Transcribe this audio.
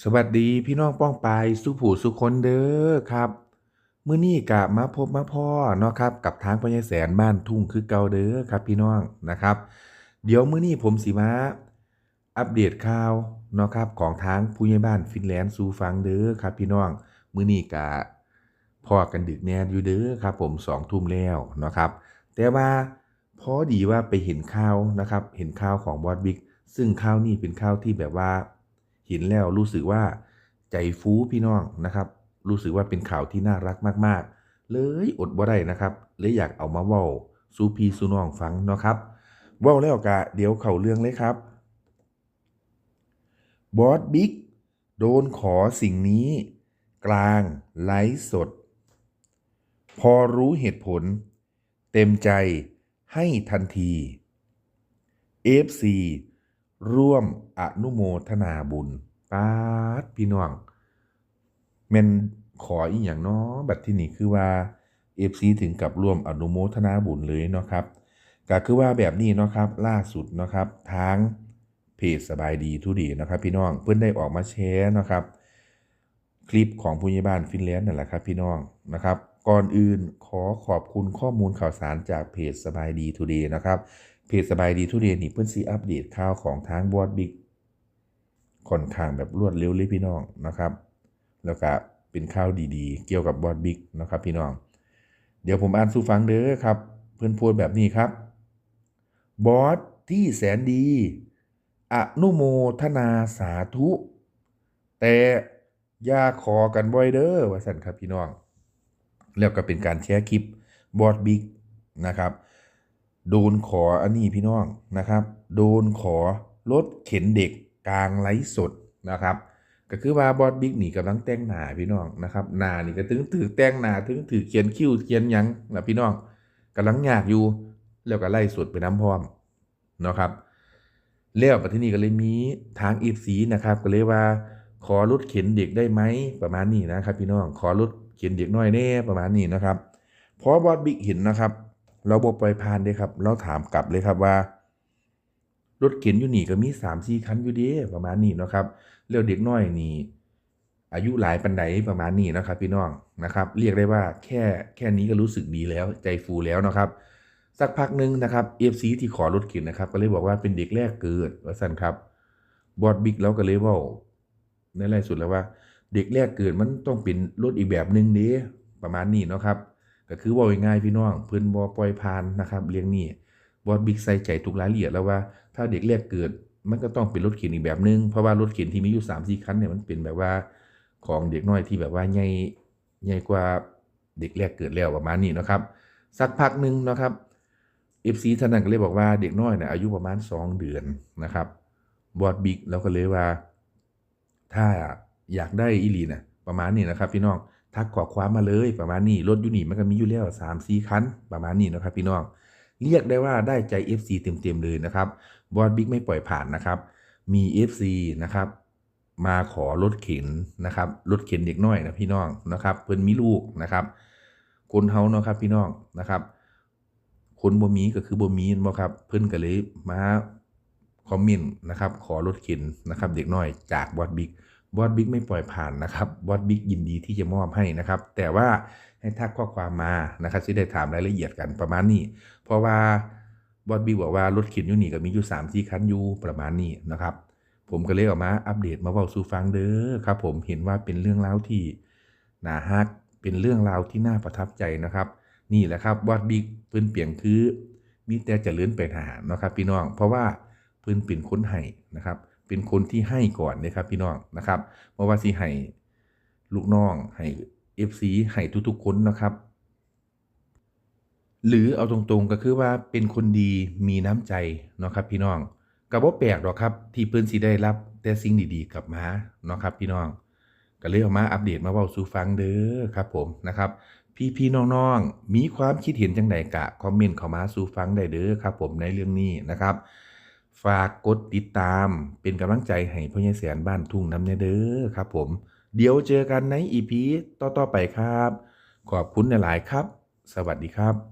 สวัสดีพี่น้องป้องปายสุผู้สุคนเด้อครับมื้อนี้กะมาพบมาพ่อเนาะครับกับทางพญาแสนบ้านทุ่งคือเก่าเด้อครับพี่น้องนะครับ เดี๋ยวมื้อนี้ผมสิมาอัปเดตข่าวเนาะครับของทางผู้ใหญ่บ้านฟินแลนด์สู่ฟังเด้อครับพี่น้องมื้อนี้กะพอกันดึกแน่อยู่เด้อครับผมสองทุ่มแล้วเนาะครับ แต่ว่าพอดีว่าไปเห็นข่าวนะครับ เห็นข่าวของบอสบิ๊กซึ่งข่าวนี้เป็นข่าวที่แบบว่า เห็นแล้วรู้สึกว่าใจฟูพี่น้องนะครับ รู้สึกว่าเป็นข่าวที่น่ารักมากๆ เลยอดบ่ได้นะครับเลยอยากเอามาเว้าสู่พี่สู่น้องฟังเนาะครับเว้าแล้วกะเดี๋ยวเข้าเรื่องเลยครับบอสบิ๊กโดนขอสิ่งนี้ กลางไลฟ์สด พอรู้เหตุผล เต็มใจให้ทันที FC ร่วมอนุโมทนาบุญปาดพี่น้องแม่นขออีกอย่างเนาะบัดที่นี่คือว่า FC ถึงกับร่วมอนุโมทนาบุญเลยเนาะครับก็คือว่าแบบนี้เนาะครับล่าสุดเนาะครับทางเพจสบายดีทุดีนะครับ พี่น้องเพิ่นได้ออกมาแชร์เนาะครับ คลิปของผู้ใหญ่บ้านฟินแลนด์นั่นแหละครับพี่น้องนะครับ ก่อนอื่นขอขอบคุณข้อมูลข่าวสารจากเพจสบายดีทูเดย์นะครับ เพจสบายดีทุเรียนนี่เพิ่อนซีอัปเดตข่าวของทางบอดบิ๊กค่อนข้างแบบรวดเร็วเลยพี่น้องนะครับ แล้วก็เป็นข่าวดีๆ เกี่ยวกับบอดบิ๊กนะครับพี่น้อง เดี๋ยวผมอ่านสู่ฟังเด้อครับ เพื่อนพูดแบบนี้ครับ บอสที่แสนดี อนุโมทนาสาธุ แต่ย่าขอกันบ่อยเด้อว่าสันครับพี่น้อง แล้วก็เป็นการแชร์คลิปบอดบิ๊กนะครับ โดนขออันนี้พี่น้องนะครับ โดนขอรถเข็นเด็กกลางไลฟ์สดนะครับ ก็คือว่าบอสบิ๊กหนีกำลังแต่งหน้าพี่น้องนะครับหน้านี่ก็ถึงถือแต่งหน้าถึงถือเขียนคิ้วเขียนยังนะพี่น้องกำลังยากอยู่แล้วก็ไล่สดไปน้ำพร้อมนะครับแล้วปัจจุบันก็เลยมีทางอีสีนะครับ ก็เลยว่าขอรถเข็นเด็กได้ไหมประมาณนี้นะครับ พี่น้องขอรถเข็นเด็กน้อยแน่ประมาณนี้นะครับพราะบอสบิ๊กเห็นนะครับ เราบอกปล่อยผ่านเด้ครับ เราถามกลับเลยครับว่ารถเข็นอยู่นี่ก็มีสามสี่คันอยู่เด้ประมาณนี้นะครับแล้วเด็กน้อยนี่อายุหลายปันไดประมาณนี้นะครับ พี่น้องนะครับ เรียกได้ว่าแค่แค่นี้ก็รู้สึกดีแล้วใจฟูแล้วนะครับ สักพักหนึ่งนะครับเอฟซีที่ขอรถเข็นนะครับ ก็เลยบอกว่าเป็นเด็กแรกเกิดว่าสั้นครับบอดบิ๊กแล้วก็เลยเว่าในไล่สุดแล้วว่า เด็กแรกเกิดมันต้องเป็นรถอีกแบบหนึ่งเด้ประมาณนี้เนาะครับ ก็คือว่าง่ายพี่น้องเพิ่นบ่ปล่อยผ่านนะครับเรื่องนี้บอสบิ๊กใส่ใจทุกรายละเอียดแล้วว่าถ้าเด็กแรกเกิดมันก็ต้องเป็นรถเข็นอีกแบบนึง เพราะว่ารถเข็นที่มีอยู่3 4คันเนี่ยมันเป็นแบบว่าของเด็กน้อยที่แบบว่าใหญ่ใหญ่กว่าเด็กแรกเกิดแล้วประมาณนี้นะครับ สักพักหนึ่งนะครับ FC ท่านนั้นก็เลยบอกว่าเด็กน้อยเนี่ยอายุประมาณ 2 เดือนนะครับบอสบิ๊กแล้วก็เลยว่า ถ้าอยากได้อีลีนะประมาณนี้นะครับ พี่น้อง ทักขอความมาเลยประมาณนี้รถอยูนี่มันก็มีอยู่แล้วสามสี่คันประมาณนี้นะครับพี่น้องเรียกได้ว่าได้ใจ FC เต็มๆเลยนะครับบอสบิ๊กไม่ปล่อยผ่านนะครับ มี FC นะครับ มาขอรถเข็นนะครับรถเข็นเด็กน้อยนะพี่น้องนะครับเพิ่นมีลูกนะครับคนเฮาเนาะครับพี่น้องนะครับคนบ่มีก็คือบ่มีบ่ครับเพิ่นก็เลยมาคอมเมนต์นะครับขอรถเข็นนะครับเด็กน้อยจากบอสบิ๊ก บอสบิ๊กไม่ปล่อยผ่านนะครับบอสบิ๊กยินดีที่จะมอบให้นะครับ แต่ว่าให้ทักข้อความมานะครับที่ได้ถามรายละเอียดกันประมาณนี้ เพราะว่าบอสบิ๊กบอกว่ารถเข็นยูนี่ก็มีอยู่3ามสี่คันอยู่ประมาณนี้นะครับ ผมก็เลยออกมาอัปเดตมาเว้าสู่ฟังเด้อครับ ผมเห็นว่าเป็นเรื่องราวที่น่าฮักเป็นเรื่องราวที่น่าประทับใจนะครับ นี่แหละครับบอสบิ๊กเพิ่นเปลี่ยนคือมีแต่จะเลื่อนไปหานะครับ พี่น้องเพราะว่าเพิ่นเป็นค้นให้นะครับ เป็นคนที่ให้ก่อนนะครับพี่น้องนะครับเพราะว่าสิให้ลูกน้องให้ FC ให้ทุกๆคนนะครับหรือเอาตรงๆก็คือว่าเป็นคนดีมีน้ำใจเนาะครับพี่น้องก็บ่แปลกหรอกครับที่เพิ่นสิได้รับแต่สิ่งดีๆกลับมาเนาะครับพี่น้องก็เลยเออกมาอัปเดตมาเว้าสู่ฟังเด้อครับผมนะครับ พี่ๆน้องๆมีความคิดเห็นจังไดกะคอมเมนต์เข้ามาสู่ฟังได้เด้อครับผมในเรื่องนี้นะครับ ฝากกดติดตามเป็นกำลังใจให้พ่อใหญ่แสนบ้านทุ่งน้ำเนเด้อครับผม เดี๋ยวเจอกันในอีพีต่อ ๆ ไปครับ ขอบคุณหลาย ๆ ครับ สวัสดีครับ